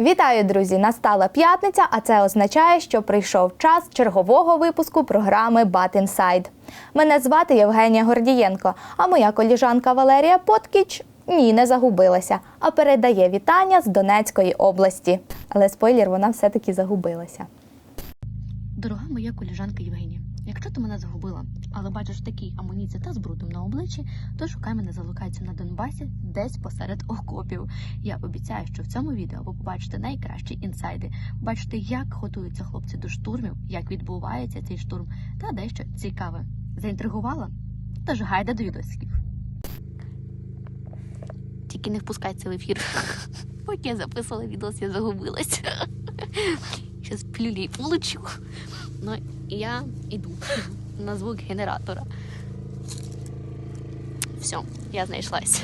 Вітаю, друзі! Настала п'ятниця, а це означає, що прийшов час чергового випуску програми Bat Inside. Мене звати Євгенія Гордієнко, а моя коліжанка Валерія Поткіч ні, не загубилася, а передає вітання з Донецької області. Але спойлер, вона все-таки загубилася. Дорога моя коліжанка Євгенія, якщо ти мене загубила, але бачиш такий амуніції та з брудом на обличчі, то шукай мене за локацією на Донбасі десь посеред окопів. Я обіцяю, що в цьому відео ви побачите найкращі інсайди, бачите, як готуються хлопці до штурмів, як відбувається цей штурм, та дещо цікаве. Заінтригувала? Тож гайда до відосиків. Тільки не впускай це в ефір. Поки я записувала відос, я загубилась. Щас плюлей получу. Ну, я іду на звук генератора. Все, я знайшлась.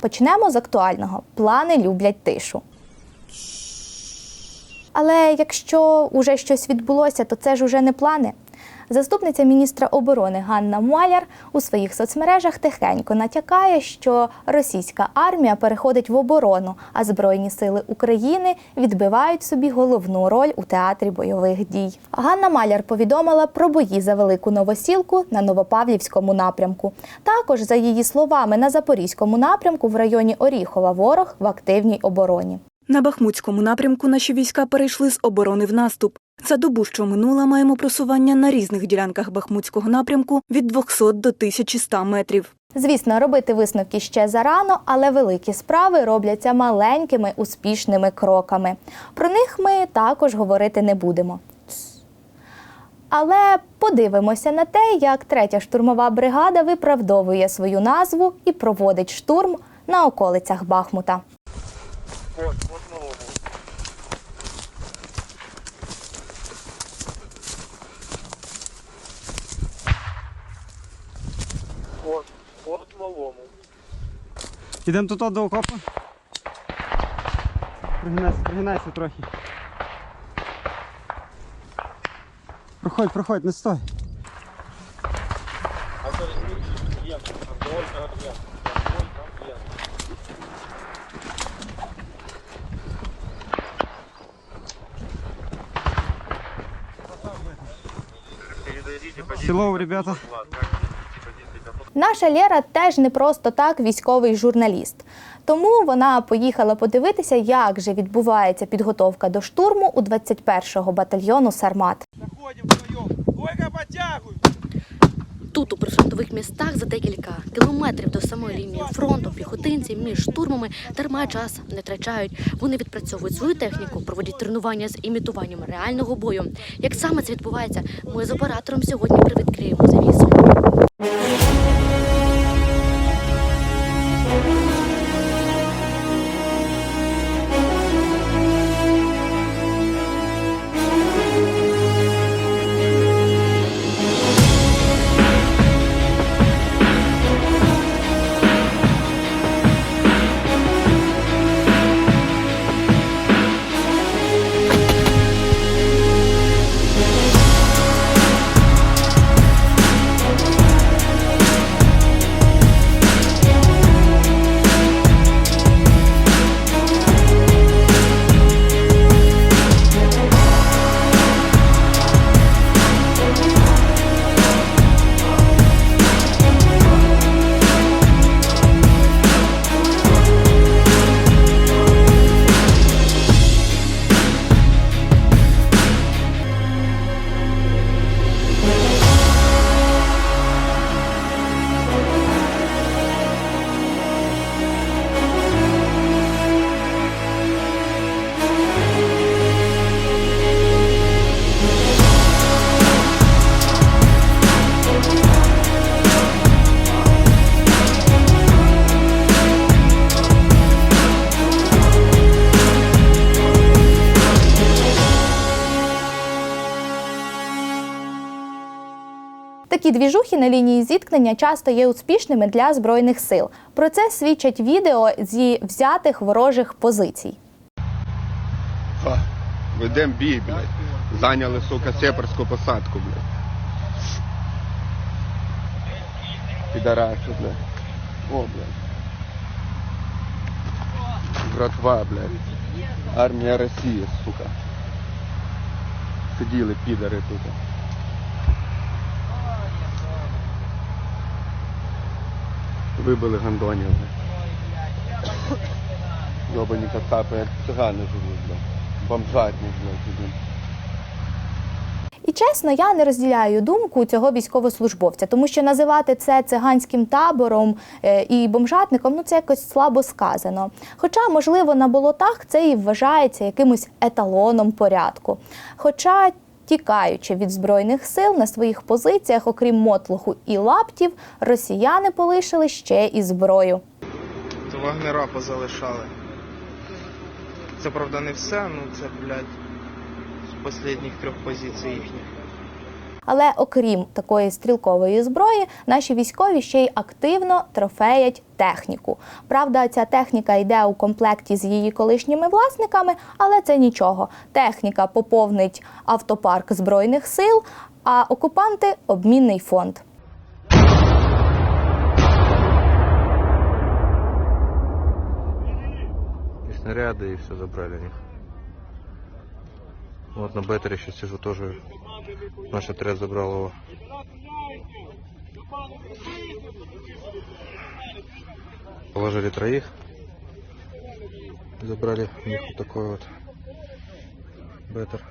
Почнемо з актуального: плани люблять тишу. Але якщо уже щось відбулося, то це ж уже не плани. Заступниця міністра оборони Ганна Маляр у своїх соцмережах тихенько натякає, що російська армія переходить в оборону, а Збройні сили України відбивають собі головну роль у театрі бойових дій. Ганна Маляр повідомила про бої за велику новосілку на Новопавлівському напрямку. Також, за її словами, на Запорізькому напрямку в районі Оріхова ворог в активній обороні. На Бахмутському напрямку наші війська перейшли з оборони в наступ. За добу, що минула, маємо просування на різних ділянках Бахмутського напрямку від 200 до 1100 метрів. Звісно, робити висновки ще зарано, але великі справи робляться маленькими успішними кроками. Про них ми також говорити не будемо. Але подивимося на те, як третя штурмова бригада виправдовує свою назву і проводить штурм на околицях Бахмута. Ідемо тут до окопу. Пригинайся, пригинайся трохи. Проходь, проходь, не стой. А то Наша Лєра теж не просто так військовий журналіст. Тому вона поїхала подивитися, як же відбувається підготовка до штурму у 21-го батальйону Сармат. Заходим вдвоем. Ольга, подтягивай. Тут, у прифронтових містах, за декілька кілометрів до самої лінії фронту, піхотинці між штурмами дарма час не втрачають. Вони відпрацьовують свою техніку, проводять тренування з імітуванням реального бою. Як саме це відбувається, ми з оператором сьогодні привідкриємо завісу. Такі двіжухи на лінії зіткнення часто є успішними для збройних сил. Про це свідчать відео зі взятих ворожих позицій. Ведем бій, блядь. Зайняли, сука, сепарську посадку, блядь. Підараси, блядь. О, блядь. Братва, блядь. Армія Росії, сука. Сиділи підари тут. Вибили гандонів. Йобані кацапи, як цигани живуть. Бомжатні, блядь. І чесно, я не розділяю думку цього військовослужбовця, тому що називати це циганським табором е, і бомжатником ну це якось слабо сказано. Хоча, можливо, на болотах це і вважається якимось еталоном порядку. Хоча, тікаючи від збройних сил на своїх позиціях, окрім мотлуху і лаптів, росіяни полишили ще і зброю. То вагнера позалишали. Це правда не все, ну це, блядь, з останніх трьох позицій їхніх. Але окрім такої стрілкової зброї, наші військові ще й активно трофеять техніку. Правда, ця техніка йде у комплекті з її колишніми власниками, але це нічого. Техніка поповнить автопарк збройних сил, а окупанти обмінний фонд. и снаряды, и все забрали у них. На беттере сейчас сижу тоже. Наш отряд забрал его. Положили троих. Забрали у них вот такой вот беттер.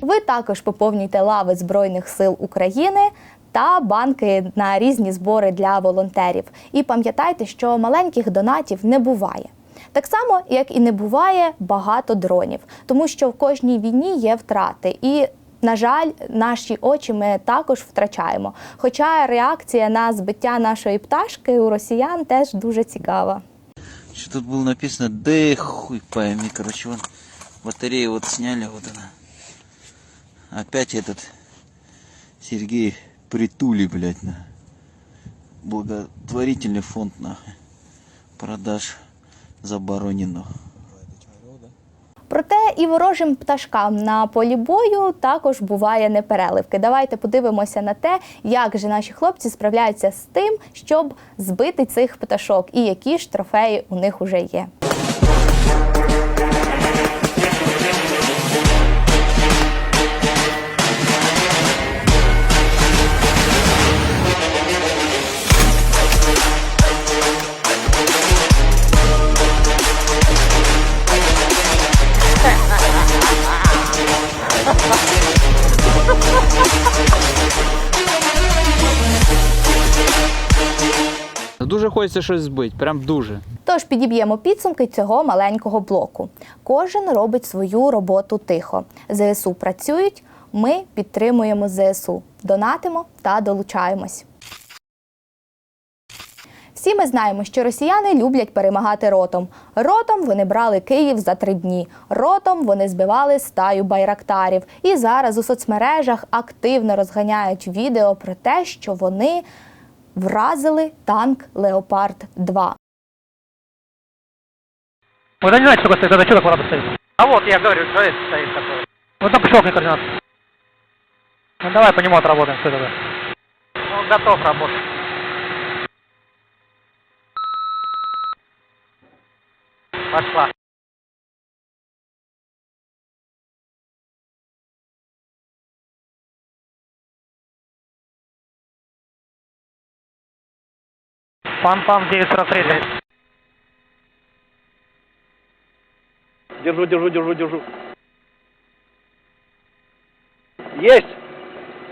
Ви також поповнюйте лави Збройних сил України та банки на різні збори для волонтерів. І пам'ятайте, що маленьких донатів не буває. Так само, як і не буває багато дронів, тому що в кожній війні є втрати. І, на жаль, наші очі ми також втрачаємо. Хоча реакція на збиття нашої пташки у росіян теж дуже цікава. Что тут было написано? Да хуй пойми, короче, вон батарею вот сняли, вот она. Опять этот Сергей Притули, блядь, на. Благотворительный фонд, нахуй. Продаж заборонено. Проте і ворожим пташкам на полі бою також буває непереливки. Давайте подивимося на те, як же наші хлопці справляються з тим, щоб збити цих пташок, і які ж трофеї у них уже є. Дуже хочеться щось збити, прям дуже. Тож підіб'ємо підсумки цього маленького блоку. Кожен робить свою роботу тихо. ЗСУ працюють, ми підтримуємо ЗСУ, донатимо та долучаємось. Всі ми знаємо, що росіяни люблять перемагати ротом. Ротом вони брали Київ за три дні. Ротом вони збивали стаю байрактарів. І зараз у соцмережах активно розганяють відео про те, що вони вразили танк Леопард 2 Вы да не знаете, сколько стоит, это что так вода стоит? А вот, я говорю, что это стоит такое. Вот там пришел координат. Ну давай по нему отработаем, что это? Он готов работать. Пошла. Пам-пам, 943. Держу, держу, держу, держу. Есть!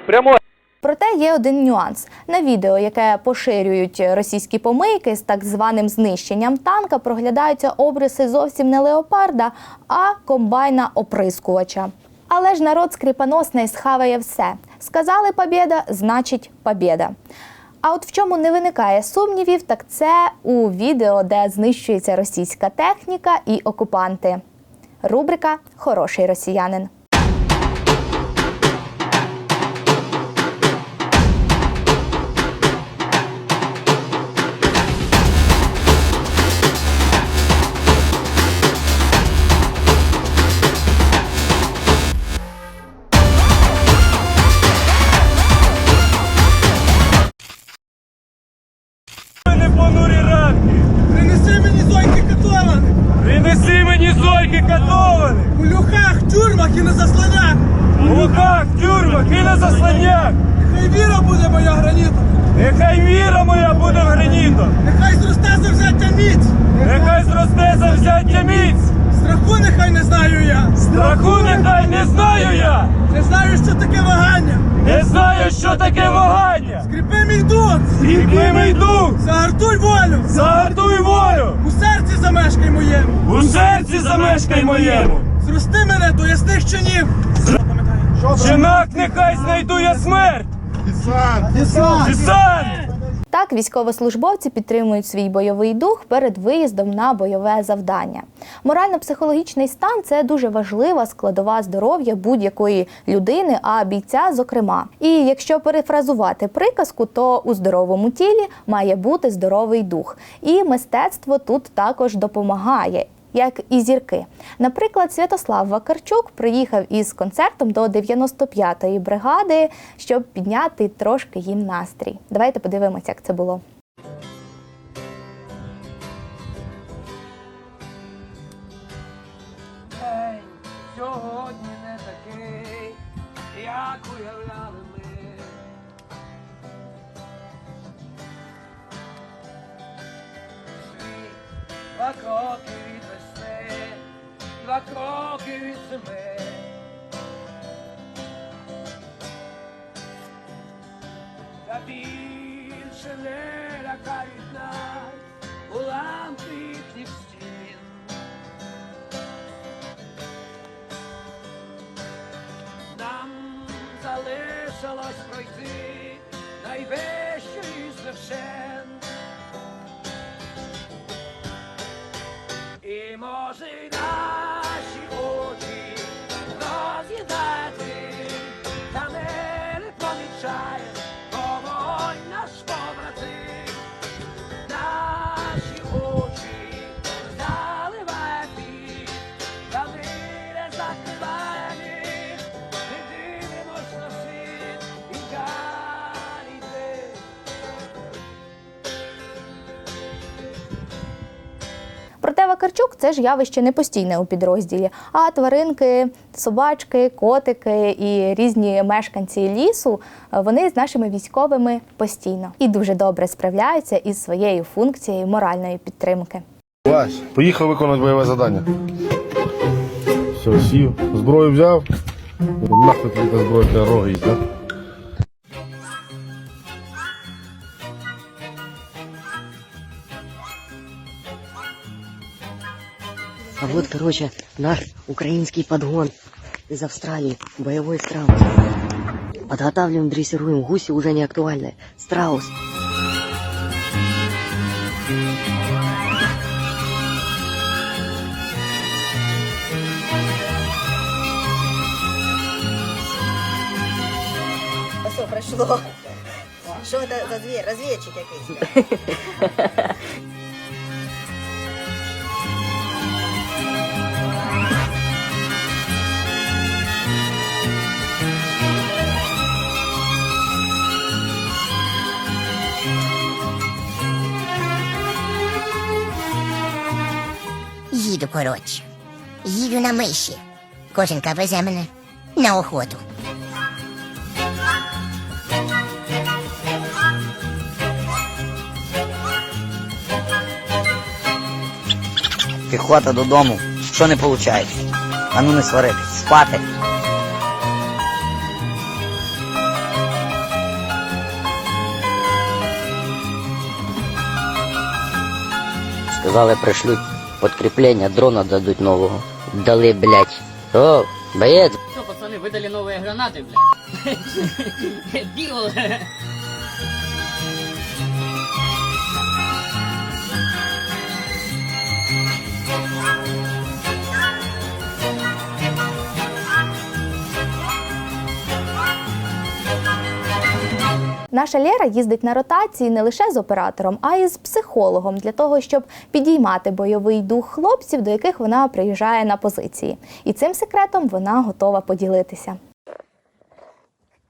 Прямой! Проте є один нюанс. На відео, яке поширюють російські помийки з так званим знищенням танка, проглядаються обриси зовсім не леопарда, а комбайна оприскувача. Але ж народ скріпоносний схаває все. Сказали побєда, значить побєда. А от в чому не виникає сумнівів, так це у відео, де знищується російська техніка і окупанти. Рубрика Хороший росіянин. Зойки катованих. у люхах, тюрмах і на засланах. У луках, тюрмах і на засланнях. Нехай віра буде моя гранітом, Нехай віра моя буде в гранітом. нехай зросте завзяття міць. Нехай зросте завзяття міць. Страху нехай не знаю я, Страху нехай не знаю я. не знаю, що таке вагання. Не знаю, що таке вагання. Скріпи мій дух, Скріпи мій дух. загартуй волю, Загартуй волю. Замешкай моєму. У серці замешкай моєму. Зрости мене до ясних чинів. Чинак нехай знайду я смерть. Десант! Так, військовослужбовці підтримують свій бойовий дух перед виїздом на бойове завдання. Морально-психологічний стан це дуже важлива складова здоров'я будь-якої людини, а бійця зокрема. І якщо перефразувати приказку, то у здоровому тілі має бути здоровий дух. І мистецтво тут також допомагає. Як і зірки. Наприклад, Святослав Вакарчук приїхав із концертом до 95-ї бригади, щоб підняти трошки їм настрій. Давайте подивимося, як це було. Не лякають нас уламки їхніх стін. Нам залишилось пройти найвищий з вершин. Вакарчук це ж явище не постійне у підрозділі, а тваринки, собачки, котики і різні мешканці лісу вони з нашими військовими постійно і дуже добре справляються із своєю функцією моральної підтримки. Вась, Поїхав виконувати бойове завдання. все, сів, зброю взяв. Нахуй зброя для роги А вот, короче, наш украинский подгон из Австралии, боевой страус. Подготавливаем, дрессируем, гуси уже не актуальны. Страус. Що пройшло? Що це за звір? Розвідчик якийсь? Їду, коротше. Їду на миші. Коженка везе мене на охоту. Піхота додому. Що не виходить? А ну не сваритись, спати. Сказали, пришлють подкріплення, дрона дадуть нового. Дали, блядь. О, боец. Що, пацани, видали нові гранати, блядь? Біл! Наша Лєра їздить на ротації не лише з оператором, а й з психологом для того, щоб підіймати бойовий дух хлопців, до яких вона приїжджає на позиції. І цим секретом вона готова поділитися.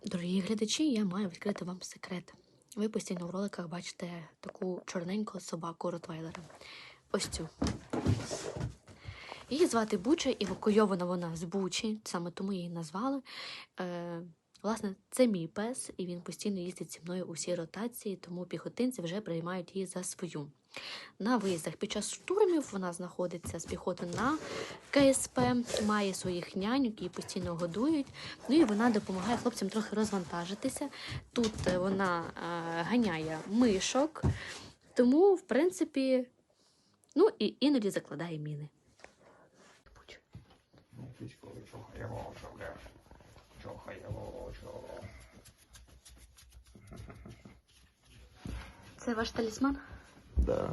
Дорогі глядачі, я маю відкрити вам секрет. Ви постійно в роликах бачите таку чорненьку собаку Ротвейлера. Ось цю. Її звати Буча, евакуйована вона з Бучі, саме тому її назвали. Власне, це мій пес, і він постійно їздить зі мною у всі ротації, тому піхотинці вже приймають її за свою. На виїздах під час штурмів вона знаходиться з піхоти на КСП, має своїх нянь, які постійно годують. Ну і вона допомагає хлопцям трохи розвантажитися. Тут е, вона е, ганяє мишок, тому, в принципі, ну і іноді закладає міни. Це ваш талісман? Да.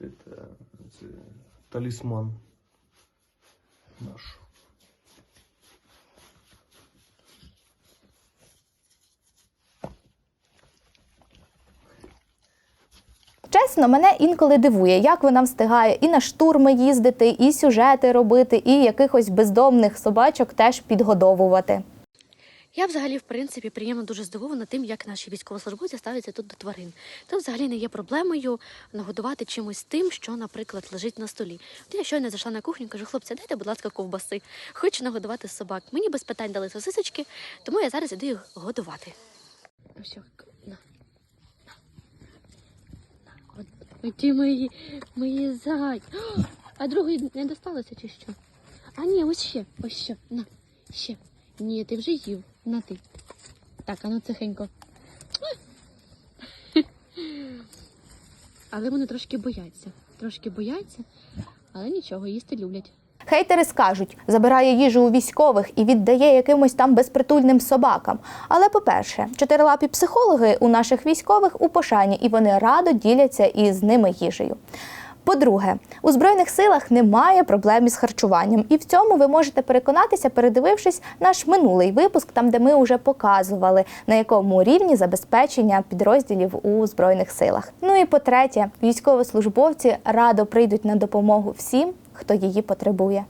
Это, это талисман наш. Чесно, мене інколи дивує, як вона встигає і на штурми їздити, і сюжети робити, і якихось бездомних собачок теж підгодовувати. Я взагалі, в принципі, приємно дуже здивована тим, як наші військовослужбовці ставляться тут до тварин. Це взагалі не є проблемою нагодувати чимось тим, що, наприклад, лежить на столі. От я щойно зайшла на кухню, кажу, хлопці, дайте, будь ласка, ковбаси. Хочу нагодувати собак. Мені без питань дали сосисочки, тому я зараз іду їх годувати. Ось, на. Мої, мої зай. А другої не досталося чи що? А ні, ось ще, ось ще, на, ще. Ні, ти вже їв. На ти. Так, а ну тихенько. Але вони трошки бояться. Трошки бояться, але нічого, їсти люблять. Хейтери скажуть, забирає їжу у військових і віддає якимось там безпритульним собакам. Але, по-перше, чотирилапі психологи у наших військових у пошані, і вони радо діляться із ними їжею. По-друге, у збройних силах немає проблем із харчуванням, і в цьому ви можете переконатися, передивившись наш минулий випуск, там де ми вже показували на якому рівні забезпечення підрозділів у збройних силах. Ну і по-третє, військовослужбовці радо прийдуть на допомогу всім, хто її потребує.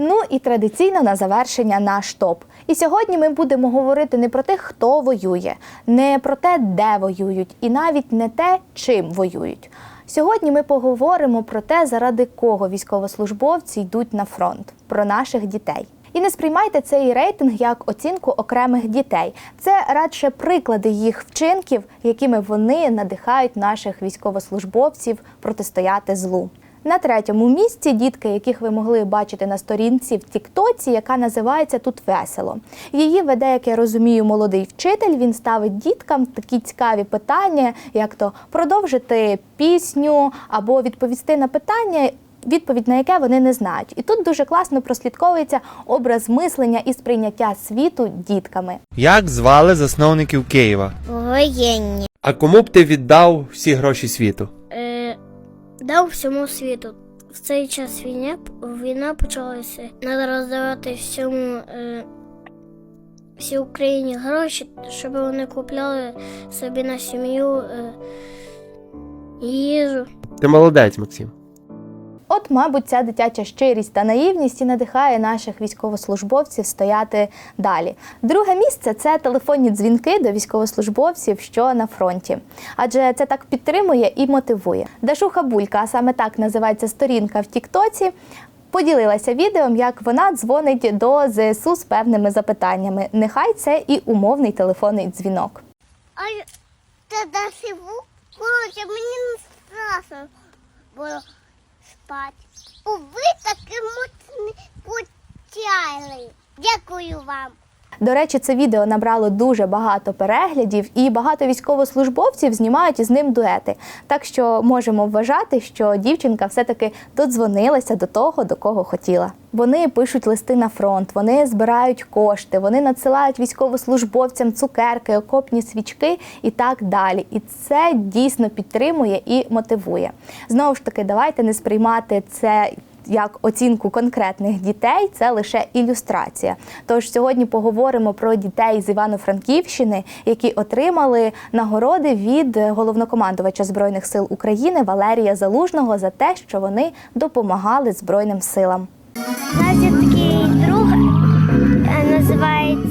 Ну і традиційно на завершення наш топ. І сьогодні ми будемо говорити не про тих, хто воює, не про те, де воюють, і навіть не те, чим воюють. Сьогодні ми поговоримо про те, заради кого військовослужбовці йдуть на фронт, про наших дітей. І не сприймайте цей рейтинг як оцінку окремих дітей. Це радше приклади їх вчинків, якими вони надихають наших військовослужбовців протистояти злу. На третьому місці дітки, яких ви могли бачити на сторінці в Тіктоці, яка називається Тут весело. Її веде, як я розумію, молодий вчитель. Він ставить діткам такі цікаві питання, як то продовжити пісню або відповісти на питання. Відповідь на яке вони не знають, і тут дуже класно прослідковується образ мислення і сприйняття світу дітками. Як звали засновників Києва? Воєнні. А кому б ти віддав всі гроші світу? Дав всьому світу. В цей час війна, війна почалася. Треба роздавати всьому е, всій Україні гроші, щоб вони купляли собі на сім'ю е, їжу. Ти молодець, Максим. От, мабуть, ця дитяча щирість та наївність і надихає наших військовослужбовців стояти далі. Друге місце це телефонні дзвінки до військовослужбовців, що на фронті, адже це так підтримує і мотивує. Дашуха Булька, а саме так називається сторінка в Тіктоці. Поділилася відео, як вона дзвонить до ЗСУ з певними запитаннями. Нехай це і умовний телефонний дзвінок. А це досиву? Коротше, мені не страшно було спати. Ви такі моцні. Дякую вам. До речі, це відео набрало дуже багато переглядів, і багато військовослужбовців знімають із ним дуети. Так що можемо вважати, що дівчинка все-таки додзвонилася до того, до кого хотіла. Вони пишуть листи на фронт, вони збирають кошти, вони надсилають військовослужбовцям цукерки, окопні свічки і так далі. І це дійсно підтримує і мотивує. Знову ж таки, давайте не сприймати це як оцінку конкретних дітей, це лише ілюстрація. Тож сьогодні поговоримо про дітей з Івано-Франківщини, які отримали нагороди від головнокомандувача збройних сил України Валерія Залужного за те, що вони допомагали збройним силам. У нас є такий друг, е, називається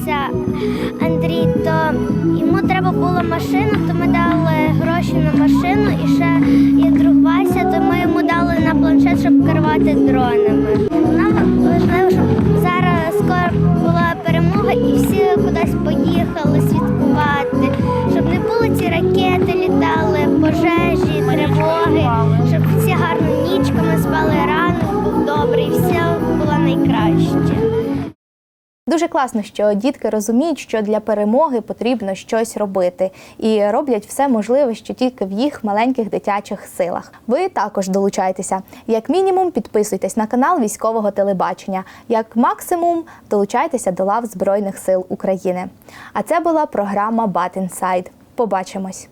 Андрій, то йому треба була машину, то ми дали гроші на машину і ще і друг Вася, то ми йому дали на планшет, щоб керувати дронами. Нам важливо, щоб зараз скоро була перемога і всі кудись поїхали святкувати, щоб не було ці ракети літали, пожежі, Дуже класно, що дітки розуміють, що для перемоги потрібно щось робити, і роблять все можливе, що тільки в їх маленьких дитячих силах. Ви також долучайтеся. Як мінімум, підписуйтесь на канал військового телебачення. Як максимум, долучайтеся до лав Збройних сил України. А це була програма Бат Інсайд. Побачимось.